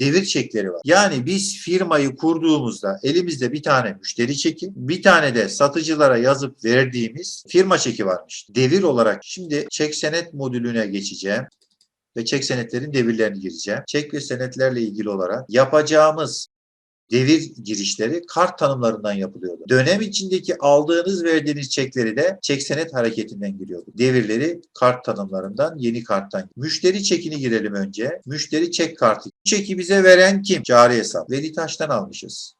devir çekleri var. Yani biz firmayı kurduğumuzda elimizde bir tane müşteri çeki, bir tane de satıcılara yazıp verdiğimiz firma çeki varmış. Devir olarak şimdi çek senet modülüne geçeceğim ve çek senetlerin devirlerini gireceğim. Çek ve senetlerle ilgili olarak yapacağımız devir girişleri kart tanımlarından yapılıyordu. Dönem içindeki aldığınız verdiğiniz çekleri de çek senet hareketinden giriyordu. Devirleri kart tanımlarından yeni karttan. Müşteri çekini girelim önce. Müşteri çek kartı. Çeki bize veren kim? Cari hesap. Veli Taş'tan almışız.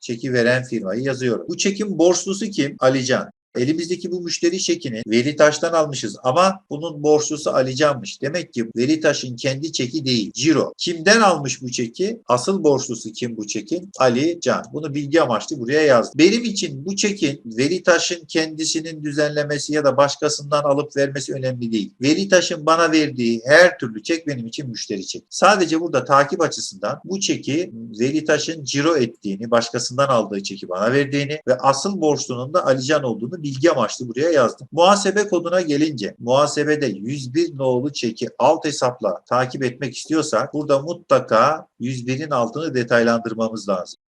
Çeki veren firmayı yazıyorum. Bu çekin borçlusu kim? Alican. Elimizdeki bu müşteri çekini Veli Taş'tan almışız ama bunun borçlusu Ali Can'mış. Demek ki Veli Taş'ın kendi çeki değil. Ciro. Kimden almış bu çeki? Asıl borçlusu kim bu çekin? Ali Can. Bunu bilgi amaçlı buraya yazdım. Benim için bu çekin Veli Taş'ın kendisinin düzenlemesi ya da başkasından alıp vermesi önemli değil. Veli Taş'ın bana verdiği her türlü çek benim için müşteri çek. Sadece burada takip açısından bu çeki Veli Taş'ın ciro ettiğini, başkasından aldığı çeki bana verdiğini ve asıl borçlunun da Ali Can olduğunu bilgi amaçlı buraya yazdım. Muhasebe koduna gelince muhasebede 101 nolu çeki alt hesapla takip etmek istiyorsak burada mutlaka 101'in altını detaylandırmamız lazım.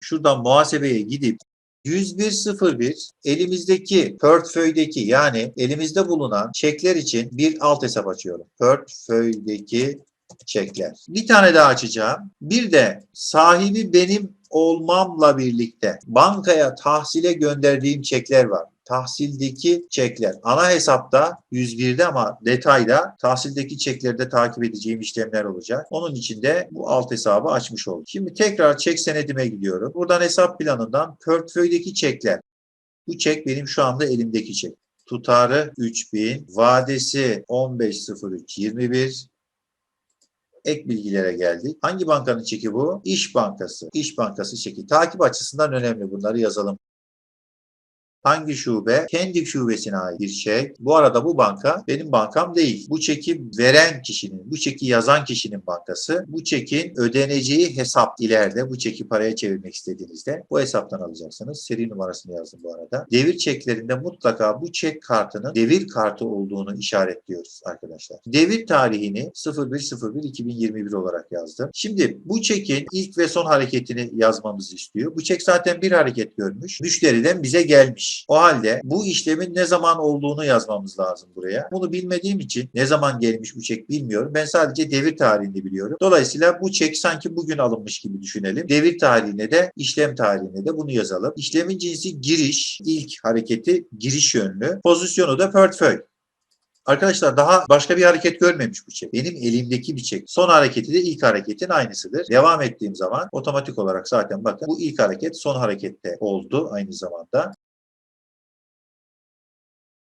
Şuradan muhasebeye gidip 10101 elimizdeki portföydeki yani elimizde bulunan çekler için bir alt hesap açıyorum. Portföydeki çekler. Bir tane daha açacağım. Bir de sahibi benim olmamla birlikte bankaya tahsile gönderdiğim çekler var. Tahsildeki çekler. Ana hesapta 101'de ama detayda tahsildeki çeklerde takip edeceğim işlemler olacak. Onun için de bu alt hesabı açmış oldum. Şimdi tekrar çek senedime gidiyorum. Buradan hesap planından portföydeki çekler. Bu çek benim şu anda elimdeki çek. Tutarı 3000, vadesi 15.03.21, ek bilgilere geldik. Hangi bankanın çeki bu? İş Bankası. İş Bankası çeki. Takip açısından önemli. Bunları yazalım. Hangi şube? Kendi şubesine ait bir çek. Bu arada bu banka benim bankam değil. Bu çeki veren kişinin, bu çeki yazan kişinin bankası. Bu çekin ödeneceği hesap ileride bu çeki paraya çevirmek istediğinizde bu hesaptan alacaksınız. Seri numarasını yazdım bu arada. Devir çeklerinde mutlaka bu çek kartının devir kartı olduğunu işaretliyoruz arkadaşlar. Devir tarihini 01.01.2021 olarak yazdım. Şimdi bu çekin ilk ve son hareketini yazmamızı istiyor. Bu çek zaten bir hareket görmüş. Müşteriden bize gelmiş. O halde bu işlemin ne zaman olduğunu yazmamız lazım buraya. Bunu bilmediğim için ne zaman gelmiş bu çek bilmiyorum. Ben sadece devir tarihini biliyorum. Dolayısıyla bu çek sanki bugün alınmış gibi düşünelim. Devir tarihine de işlem tarihine de bunu yazalım. İşlemin cinsi giriş, ilk hareketi giriş yönlü. Pozisyonu da portföy. Arkadaşlar daha başka bir hareket görmemiş bu çek. Benim elimdeki bir çek. Son hareketi de ilk hareketin aynısıdır. Devam ettiğim zaman otomatik olarak zaten bakın bu ilk hareket son harekette oldu aynı zamanda.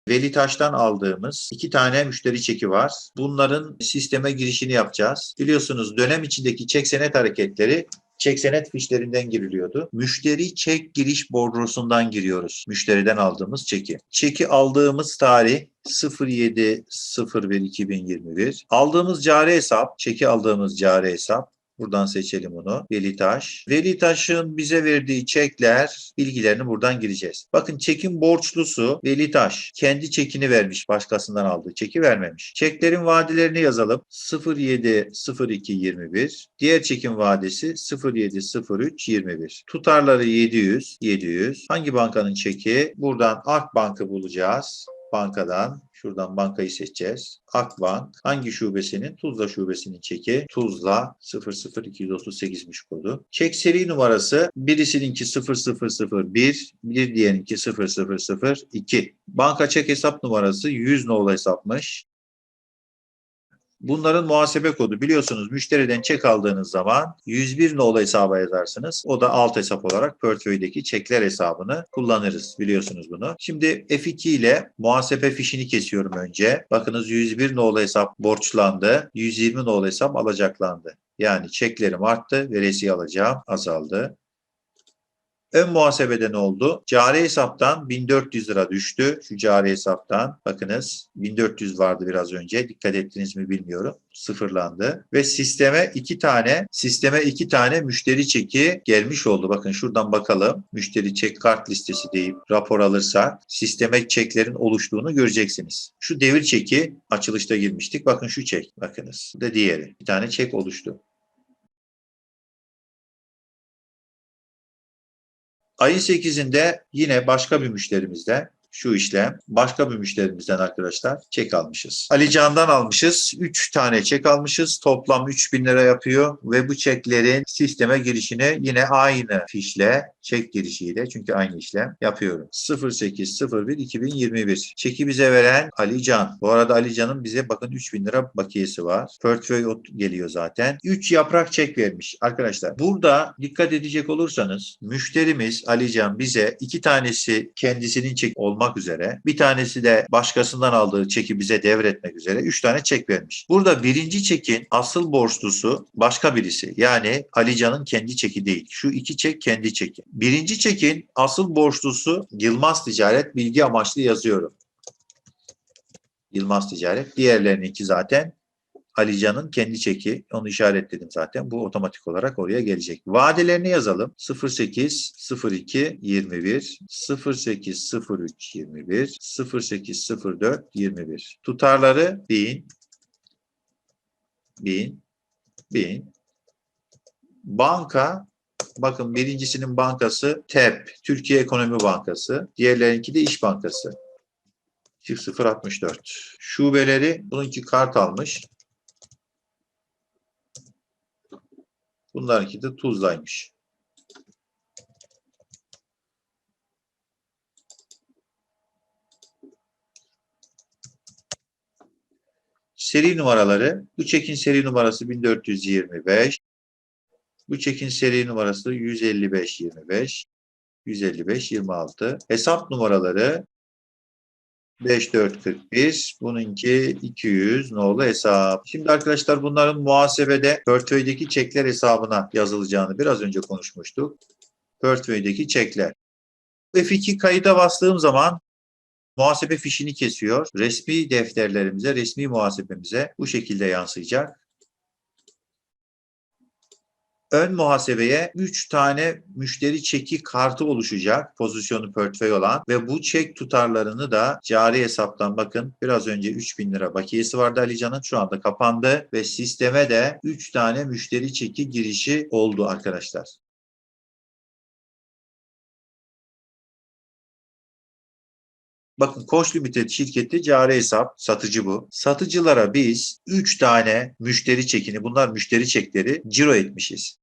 Veli Taş'tan aldığımız iki tane müşteri çeki var. Bunların sisteme girişini yapacağız. Biliyorsunuz dönem içindeki çek senet hareketleri çek senet fişlerinden giriliyordu. Müşteri çek giriş bordrosundan giriyoruz. Müşteriden aldığımız çeki. Çeki aldığımız tarih 07.01.2021. Aldığımız cari hesap, çeki aldığımız cari hesap Buradan seçelim onu. Veli Taş. Veli Taş'ın bize verdiği çekler bilgilerini buradan gireceğiz. Bakın çekin borçlusu Veli Taş. Kendi çekini vermiş. Başkasından aldığı çeki vermemiş. Çeklerin vadelerini yazalım. 070221. Diğer çekin vadesi 070321. Tutarları 700. 700. Hangi bankanın çeki? Buradan Akbank'ı bulacağız bankadan şuradan bankayı seçeceğiz. Akbank hangi şubesinin? Tuzla şubesinin çeki. Tuzla 00238'miş kodu. Çek seri numarası birisininki 0001, bir diğerinki 0002. Banka çek hesap numarası 100 nolu hesapmış. Bunların muhasebe kodu biliyorsunuz müşteriden çek aldığınız zaman 101 nolu hesaba yazarsınız. O da alt hesap olarak portföydeki çekler hesabını kullanırız. Biliyorsunuz bunu. Şimdi F2 ile muhasebe fişini kesiyorum önce. Bakınız 101 nolu hesap borçlandı. 120 nolu hesap alacaklandı. Yani çeklerim arttı. Veresiye alacağım azaldı. Ön muhasebede ne oldu? Cari hesaptan 1400 lira düştü. Şu cari hesaptan bakınız 1400 vardı biraz önce. Dikkat ettiniz mi bilmiyorum. Sıfırlandı. Ve sisteme iki tane sisteme iki tane müşteri çeki gelmiş oldu. Bakın şuradan bakalım. Müşteri çek kart listesi deyip rapor alırsak sisteme çeklerin oluştuğunu göreceksiniz. Şu devir çeki açılışta girmiştik. Bakın şu çek. Bakınız. Bu da diğeri. Bir tane çek oluştu. Ayın 8'inde yine başka bir müşterimizden şu işlem başka bir müşterimizden arkadaşlar çek almışız. Ali Can'dan almışız. 3 tane çek almışız. Toplam 3000 lira yapıyor ve bu çeklerin sisteme girişini yine aynı fişle çek girişiyle çünkü aynı işlem yapıyorum. 0801 2021. Çeki bize veren Ali Can. Bu arada Ali Can'ın bize bakın 3000 lira bakiyesi var. Portföy geliyor zaten. 3 yaprak çek vermiş arkadaşlar. Burada dikkat edecek olursanız müşterimiz Ali Can bize iki tanesi kendisinin çek olmak üzere bir tanesi de başkasından aldığı çeki bize devretmek üzere 3 tane çek vermiş. Burada birinci çekin asıl borçlusu başka birisi. Yani Ali Can'ın kendi çeki değil. Şu iki çek kendi çeki. Birinci çekin asıl borçlusu Yılmaz Ticaret bilgi amaçlı yazıyorum. Yılmaz Ticaret. Diğerlerininki zaten Ali Can'ın kendi çeki. Onu işaretledim zaten. Bu otomatik olarak oraya gelecek. Vadelerini yazalım. 08 02 21 08 03 21 08 04 21. Tutarları 1000 1000 1000 Banka bakın birincisinin bankası TEP Türkiye Ekonomi Bankası. Diğerlerinki de İş Bankası. Çift 064. Şubeleri bununki kart almış. Bunlarınki de Tuzla'ymış. Seri numaraları. Bu çekin seri numarası 1425. Bu çekin seri numarası 15525. 15526. Hesap numaraları 5441. Bununki 200 nolu hesap. Şimdi arkadaşlar bunların muhasebede portföydeki çekler hesabına yazılacağını biraz önce konuşmuştuk. Portföydeki çekler. F2 kayıta bastığım zaman muhasebe fişini kesiyor. Resmi defterlerimize, resmi muhasebemize bu şekilde yansıyacak. Ön muhasebeye 3 tane müşteri çeki kartı oluşacak pozisyonu portföy olan ve bu çek tutarlarını da cari hesaptan bakın biraz önce 3000 lira bakiyesi vardı Ali Can'ın şu anda kapandı ve sisteme de 3 tane müşteri çeki girişi oldu arkadaşlar. Bakın Koç Limited şirketi cari hesap satıcı bu. Satıcılara biz 3 tane müşteri çekini bunlar müşteri çekleri ciro etmişiz.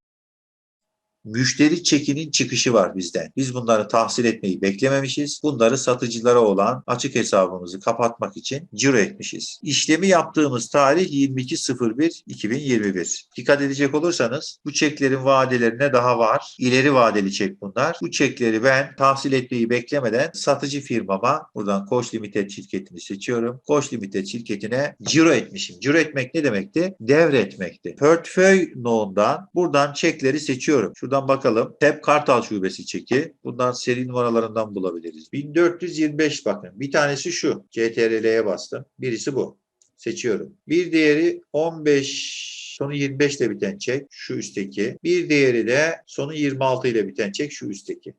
Müşteri çekinin çıkışı var bizden. Biz bunları tahsil etmeyi beklememişiz. Bunları satıcılara olan açık hesabımızı kapatmak için ciro etmişiz. İşlemi yaptığımız tarih 22.01.2021. Dikkat edecek olursanız bu çeklerin vadelerine daha var. İleri vadeli çek bunlar. Bu çekleri ben tahsil etmeyi beklemeden satıcı firmama buradan Koç Limited şirketini seçiyorum. Koç Limited şirketine ciro etmişim. Ciro etmek ne demekti? Devretmekti. Portföy no'undan buradan çekleri seçiyorum. Şuradan bakalım. TEP Kartal Şubesi çeki. Bundan seri numaralarından bulabiliriz. 1425 bakın. Bir tanesi şu. CTRL'ye bastım. Birisi bu. Seçiyorum. Bir diğeri 15 sonu 25 ile biten çek. Şu üstteki. Bir diğeri de sonu 26 ile biten çek. Şu üstteki.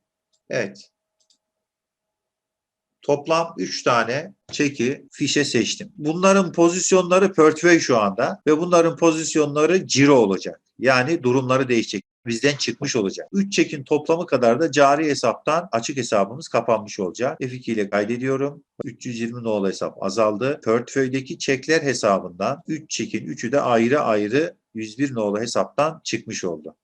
Evet. Toplam 3 tane çeki fişe seçtim. Bunların pozisyonları portföy şu anda ve bunların pozisyonları ciro olacak. Yani durumları değişecek. Bizden çıkmış olacak. 3 çekin toplamı kadar da cari hesaptan açık hesabımız kapanmış olacak. F2 ile kaydediyorum. 320 nolu hesap azaldı. Portföydeki çekler hesabından 3 çekin 3'ü de ayrı ayrı 101 nolu hesaptan çıkmış oldu.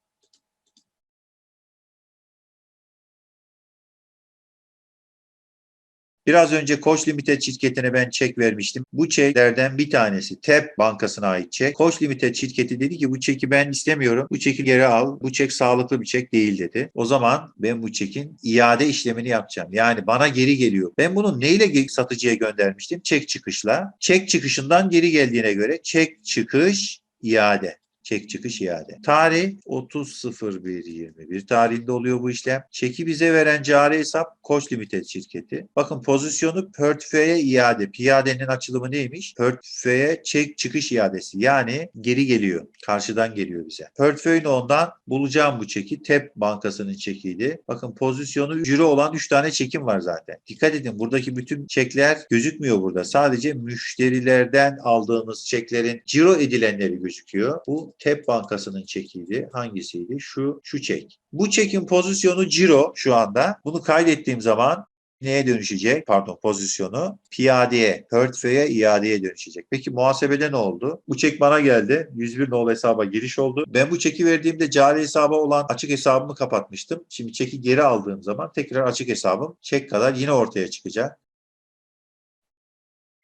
Biraz önce Koç Limited şirketine ben çek vermiştim. Bu çeklerden bir tanesi TEP bankasına ait çek. Koç Limited şirketi dedi ki bu çeki ben istemiyorum. Bu çeki geri al. Bu çek sağlıklı bir çek değil dedi. O zaman ben bu çekin iade işlemini yapacağım. Yani bana geri geliyor. Ben bunu neyle satıcıya göndermiştim? Çek çıkışla. Çek çıkışından geri geldiğine göre çek çıkış iade. Çek çıkış iade. Tarih 30.01.21 tarihinde oluyor bu işlem. Çeki bize veren cari hesap Koç Limited şirketi. Bakın pozisyonu portföye iade. Piyadenin açılımı neymiş? Portföye çek çıkış iadesi. Yani geri geliyor. Karşıdan geliyor bize. Portföy ondan bulacağım bu çeki. TEP bankasının çekiydi. Bakın pozisyonu ciro olan 3 tane çekim var zaten. Dikkat edin buradaki bütün çekler gözükmüyor burada. Sadece müşterilerden aldığımız çeklerin ciro edilenleri gözüküyor. Bu TEP bankasının çekiydi. Hangisiydi? Şu şu çek. Bu çekin pozisyonu ciro şu anda. Bunu kaydettiğim zaman neye dönüşecek? Pardon pozisyonu piyadeye, portföye iadeye dönüşecek. Peki muhasebede ne oldu? Bu çek bana geldi. 101 nolu hesaba giriş oldu. Ben bu çeki verdiğimde cari hesaba olan açık hesabımı kapatmıştım. Şimdi çeki geri aldığım zaman tekrar açık hesabım çek kadar yine ortaya çıkacak.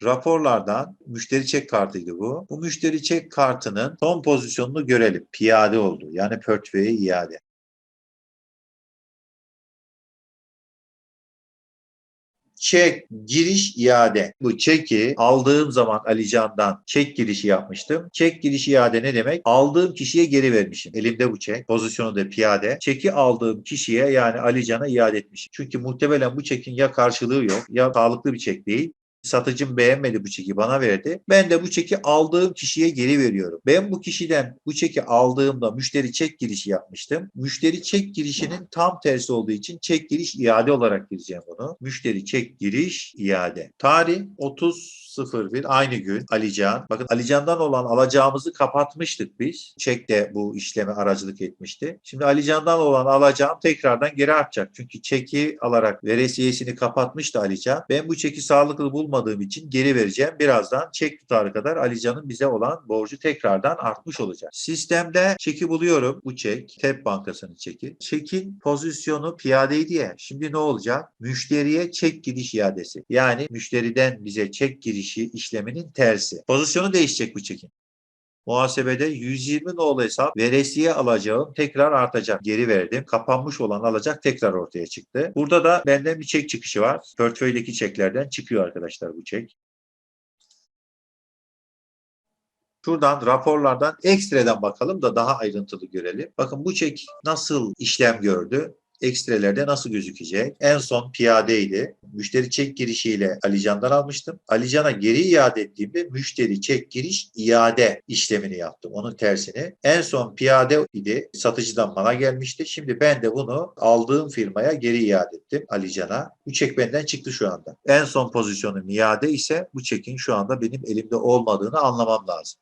Raporlardan müşteri çek kartıydı bu. Bu müşteri çek kartının son pozisyonunu görelim. Piyade oldu. Yani portföye iade. çek giriş iade. Bu çeki aldığım zaman Alican'dan çek girişi yapmıştım. Çek giriş iade ne demek? Aldığım kişiye geri vermişim. Elimde bu çek. Pozisyonu da piyade. Çeki aldığım kişiye yani Alican'a iade etmişim. Çünkü muhtemelen bu çekin ya karşılığı yok ya sağlıklı bir çek değil. Satıcım beğenmedi bu çeki bana verdi. Ben de bu çeki aldığım kişiye geri veriyorum. Ben bu kişiden bu çeki aldığımda müşteri çek girişi yapmıştım. Müşteri çek girişinin tam tersi olduğu için çek giriş iade olarak gireceğim bunu. Müşteri çek giriş iade. Tarih 30 01 aynı gün Alican. Bakın Alican'dan olan alacağımızı kapatmıştık biz. Çek de bu işleme aracılık etmişti. Şimdi Alican'dan olan alacağım tekrardan geri artacak. Çünkü çeki alarak veresiyesini kapatmıştı Alican. Ben bu çeki sağlıklı bulmadığım için geri vereceğim. Birazdan çek tutarı kadar Alican'ın bize olan borcu tekrardan artmış olacak. Sistemde çeki buluyorum. Bu çek. TEP Bankası'nın çeki. Çekin pozisyonu piyadeydi ya. Şimdi ne olacak? Müşteriye çek giriş iadesi. Yani müşteriden bize çek girişi işleminin tersi. Pozisyonu değişecek bu çekin. Muhasebede 120 nolu hesap veresiye alacağım tekrar artacak. Geri verdim. Kapanmış olan alacak tekrar ortaya çıktı. Burada da benden bir çek çıkışı var. Portföydeki çeklerden çıkıyor arkadaşlar bu çek. Şuradan raporlardan ekstreden bakalım da daha ayrıntılı görelim. Bakın bu çek nasıl işlem gördü? Ekstrelerde nasıl gözükecek? En son piyadeydi. Müşteri çek girişiyle Alican'dan almıştım. Alican'a geri iade ettiğimde müşteri çek giriş iade işlemini yaptım. Onun tersini. En son piyade idi. Satıcıdan bana gelmişti. Şimdi ben de bunu aldığım firmaya geri iade ettim Alican'a. Bu çek benden çıktı şu anda. En son pozisyonum iade ise bu çekin şu anda benim elimde olmadığını anlamam lazım.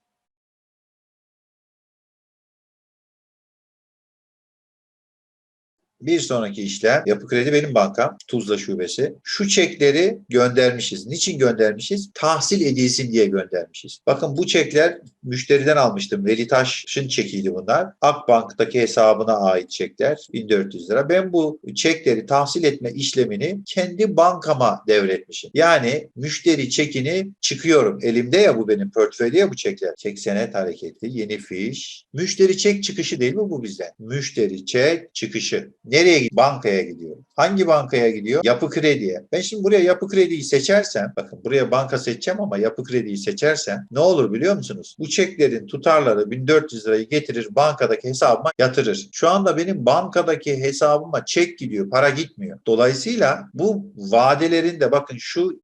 Bir sonraki işlem Yapı Kredi benim bankam Tuzla şubesi. Şu çekleri göndermişiz. Niçin göndermişiz? Tahsil edilsin diye göndermişiz. Bakın bu çekler müşteriden almıştım. Veli Taş'ın çekiydi bunlar. Akbank'taki hesabına ait çekler 1400 lira. Ben bu çekleri tahsil etme işlemini kendi bankama devretmişim. Yani müşteri çekini çıkıyorum. Elimde ya bu benim portföyde ya bu çekler. Çek senet hareketi, yeni fiş. Müşteri çek çıkışı değil mi bu bizden? Müşteri çek çıkışı. Nereye gidiyor? Bankaya gidiyor. Hangi bankaya gidiyor? Yapı krediye. Ben şimdi buraya yapı krediyi seçersem, bakın buraya banka seçeceğim ama yapı krediyi seçersem ne olur biliyor musunuz? Bu çeklerin tutarları 1400 lirayı getirir bankadaki hesabıma yatırır. Şu anda benim bankadaki hesabıma çek gidiyor, para gitmiyor. Dolayısıyla bu vadelerin de bakın şu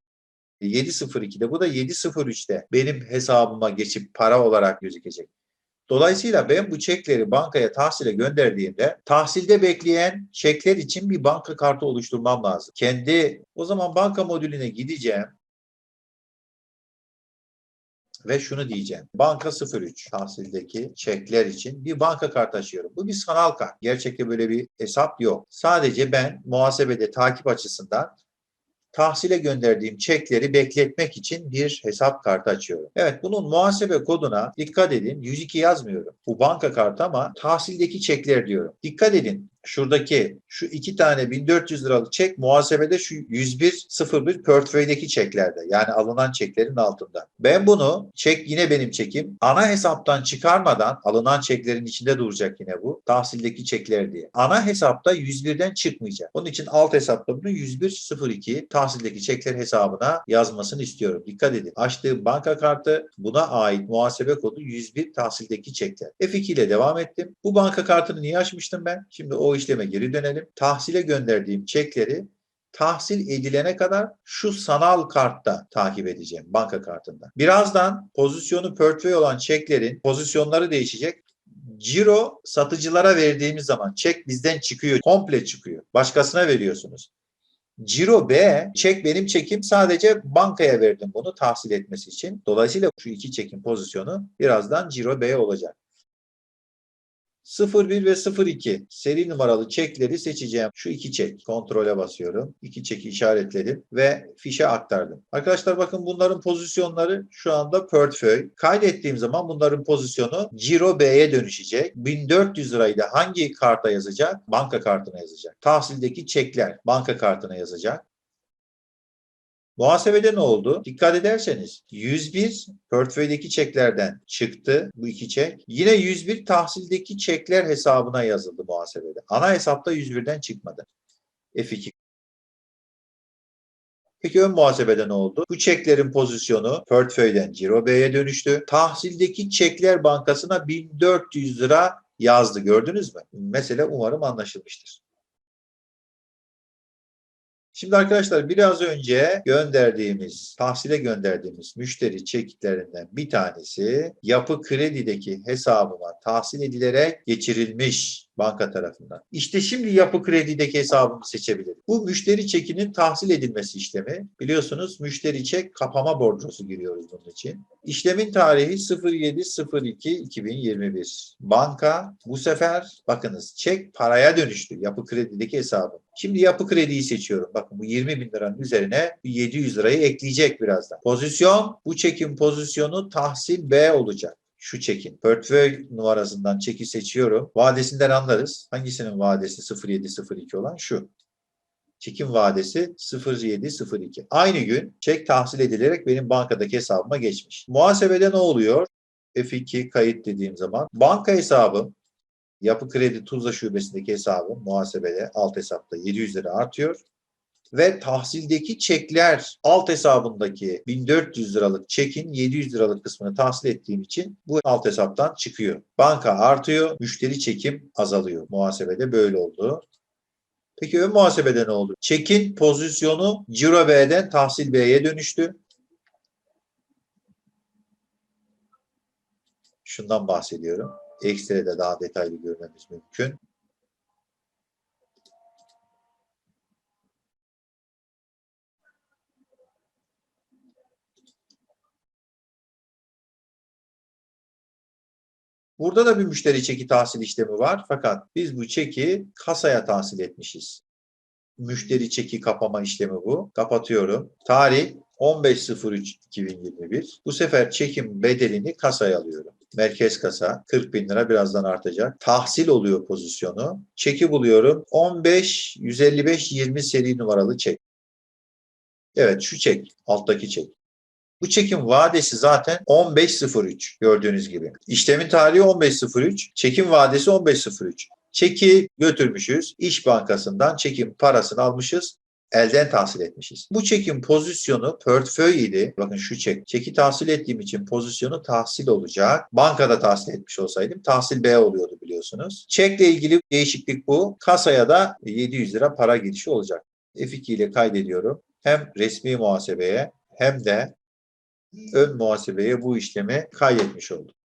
7.02'de bu da 7.03'te benim hesabıma geçip para olarak gözükecek. Dolayısıyla ben bu çekleri bankaya tahsile gönderdiğimde tahsilde bekleyen çekler için bir banka kartı oluşturmam lazım. Kendi o zaman banka modülüne gideceğim ve şunu diyeceğim. Banka 03 tahsildeki çekler için bir banka kartı açıyorum. Bu bir sanal kart. Gerçekte böyle bir hesap yok. Sadece ben muhasebede takip açısından tahsile gönderdiğim çekleri bekletmek için bir hesap kartı açıyorum. Evet bunun muhasebe koduna dikkat edin 102 yazmıyorum. Bu banka kartı ama tahsildeki çekler diyorum. Dikkat edin şuradaki şu iki tane 1400 liralık çek muhasebede şu 101.01 portföydeki çeklerde yani alınan çeklerin altında. Ben bunu çek yine benim çekim ana hesaptan çıkarmadan alınan çeklerin içinde duracak yine bu tahsildeki çekler diye. Ana hesapta 101'den çıkmayacak. Onun için alt hesapta bunu 101.02 tahsildeki çekler hesabına yazmasını istiyorum. Dikkat edin. Açtığım banka kartı buna ait muhasebe kodu 101 tahsildeki çekler. F2 ile devam ettim. Bu banka kartını niye açmıştım ben? Şimdi o işleme geri dönelim. Tahsile gönderdiğim çekleri tahsil edilene kadar şu sanal kartta takip edeceğim banka kartında. Birazdan pozisyonu portföy olan çeklerin pozisyonları değişecek. Ciro satıcılara verdiğimiz zaman çek bizden çıkıyor, komple çıkıyor. Başkasına veriyorsunuz. Ciro B, çek benim çekim sadece bankaya verdim bunu tahsil etmesi için. Dolayısıyla şu iki çekim pozisyonu birazdan Ciro B olacak. 01 ve 02 seri numaralı çekleri seçeceğim. Şu iki çek. Kontrole basıyorum. İki çeki işaretledim ve fişe aktardım. Arkadaşlar bakın bunların pozisyonları şu anda portföy. Kaydettiğim zaman bunların pozisyonu Ciro B'ye dönüşecek. 1400 lirayı da hangi karta yazacak? Banka kartına yazacak. Tahsildeki çekler banka kartına yazacak. Muhasebede ne oldu? Dikkat ederseniz 101 portföydeki çeklerden çıktı bu iki çek. Yine 101 tahsildeki çekler hesabına yazıldı muhasebede. Ana hesapta 101'den çıkmadı. F2 Peki ön muhasebede ne oldu? Bu çeklerin pozisyonu portföyden Ciro B'ye dönüştü. Tahsildeki çekler bankasına 1400 lira yazdı. Gördünüz mü? Mesele umarım anlaşılmıştır. Şimdi arkadaşlar biraz önce gönderdiğimiz, tahsile gönderdiğimiz müşteri çekitlerinden bir tanesi yapı kredideki hesabıma tahsil edilerek geçirilmiş banka tarafından. İşte şimdi yapı kredideki hesabımı seçebilirim. Bu müşteri çekinin tahsil edilmesi işlemi. Biliyorsunuz müşteri çek kapama bordrosu giriyoruz bunun için. İşlemin tarihi 07.02.2021. Banka bu sefer bakınız çek paraya dönüştü yapı kredideki hesabım. Şimdi yapı krediyi seçiyorum. Bakın bu 20 bin liranın üzerine 700 lirayı ekleyecek birazdan. Pozisyon bu çekin pozisyonu tahsil B olacak şu çekin. Portföy numarasından çeki seçiyorum. Vadesinden anlarız. Hangisinin vadesi 0702 olan şu. Çekim vadesi 0702. Aynı gün çek tahsil edilerek benim bankadaki hesabıma geçmiş. Muhasebede ne oluyor? F2 kayıt dediğim zaman banka hesabım Yapı Kredi Tuzla Şubesi'ndeki hesabım muhasebede alt hesapta 700 lira artıyor ve tahsildeki çekler alt hesabındaki 1400 liralık çekin 700 liralık kısmını tahsil ettiğim için bu alt hesaptan çıkıyor. Banka artıyor, müşteri çekim azalıyor. Muhasebede böyle oldu. Peki ön muhasebede ne oldu? Çekin pozisyonu Ciro B'den tahsil B'ye dönüştü. Şundan bahsediyorum. Ekstra'da daha detaylı görmemiz mümkün. Burada da bir müşteri çeki tahsil işlemi var. Fakat biz bu çeki kasaya tahsil etmişiz. Müşteri çeki kapama işlemi bu. Kapatıyorum. Tarih 15.03.2021. Bu sefer çekim bedelini kasaya alıyorum. Merkez kasa 40 bin lira birazdan artacak. Tahsil oluyor pozisyonu. Çeki buluyorum. 15 155 20 seri numaralı çek. Evet şu çek. Alttaki çek. Bu çekim vadesi zaten 15.03 gördüğünüz gibi. İşlemin tarihi 15.03, çekim vadesi 15.03. Çeki götürmüşüz, İş Bankası'ndan çekim parasını almışız, elden tahsil etmişiz. Bu çekim pozisyonu portföy idi. Bakın şu çek. Çeki tahsil ettiğim için pozisyonu tahsil olacak. Bankada tahsil etmiş olsaydım tahsil B oluyordu biliyorsunuz. Çekle ilgili değişiklik bu. Kasaya da 700 lira para girişi olacak. F2 ile kaydediyorum. Hem resmi muhasebeye hem de ön muhasebeye bu işlemi kaydetmiş olduk.